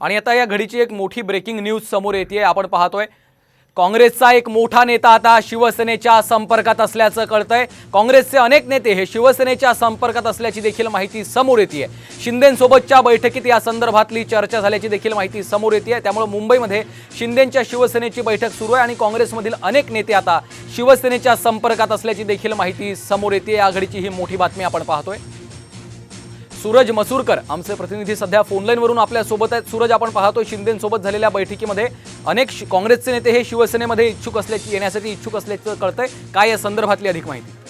आणि आता या घडीची एक मोठी ब्रेकिंग न्यूज समोर येते आपण पाहतोय काँग्रेसचा एक मोठा नेता आता शिवसेनेच्या संपर्कात असल्याचं कळतंय. काँग्रेसचे अनेक नेते हे शिवसेनेच्या संपर्कात असल्याची देखील माहिती समोर येते शिंदेसोबतच्या बैठकीत या संदर्भातली चर्चा झाल्याची देखील माहिती समोर येते त्यामुळे मुंबईमध्ये शिंदेंच्या शिवसेनेची बैठक सुरू आहे आणि काँग्रेसमधील अनेक नेते आता शिवसेनेच्या संपर्कात असल्याची देखील माहिती समोर येते या घडीची ही मोठी बातमी आपण पाहतोय. सूरज मसूरकर आमचे प्रतिनिधी सध्या फोनलाईनवरून आपल्यासोबत आहेत. सूरज आपण पाहतोय शिंदेसोबत झालेल्या बैठकीमध्ये अनेक काँग्रेसचे नेते हे शिवसेनेमध्ये इच्छुक असल्याची येण्यासाठी इच्छुक असल्याचं कळतंय. काय या संदर्भातली अधिक माहिती?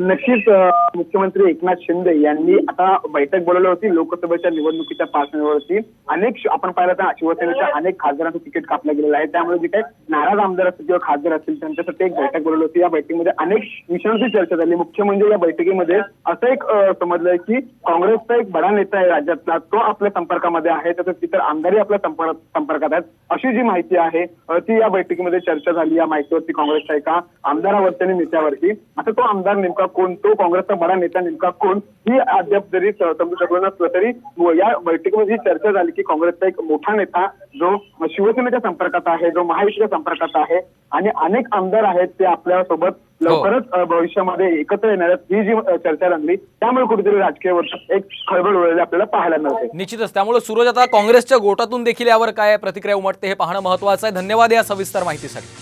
नक्कीच मुख्यमंत्री एकनाथ शिंदे यांनी आता बैठक बोलवली होती लोकसभेच्या निवडणुकीच्या पार्श्वभूमीवरती. अनेक आपण पाहिलं तर शिवसेनेच्या अनेक खासदारांचं तिकीट कापलं गेलेलं आहे. त्यामुळे जे काही नाराज आमदार असतील किंवा खासदार असतील त्यांच्यासाठी एक बैठक बोलवली होती. या बैठकीमध्ये अनेक विषयांची चर्चा झाली. मुख्य म्हणजे या बैठकीमध्ये असं एक समजलंय की काँग्रेसचा एक बडा नेता आहे राज्यातला. तो आपल्या संपर्कामध्ये आहे. तसंच इतर आमदारही आपल्या संपर्कात आहेत. अशी जी माहिती आहे ती या बैठकीमध्ये चर्चा झाली. या माहितीवरती काँग्रेसच्या एका आमदारावरती आणि नेत्यावरती. आता तो आमदार नेमका कोण तो काँग्रेसचा बडा नेता नेमका कोण ही अद्याप जरी समजू शकलो नसलं तरी या बैठकीमध्ये ही चर्चा झाली की काँग्रेसचा एक मोठा नेता जो शिवसेनेच्या संपर्कात आहे जो महायुतीच्या संपर्कात आहे आणि अनेक आमदार आहेत ते आपल्यासोबत लवकरच भविष्यामध्ये एकत्र येणार ही जी चर्चा रंगली त्यामुळे कुठेतरी राजकीय वर्षात एक खळबळ उडलेली आपल्याला पाहायला मिळते. निश्चितच त्यामुळे सूरज आता काँग्रेसच्या गोटातून देखील यावर काय प्रतिक्रिया उमटते हे पाहणं महत्वाचं आहे. धन्यवाद या सविस्तर माहितीसाठी.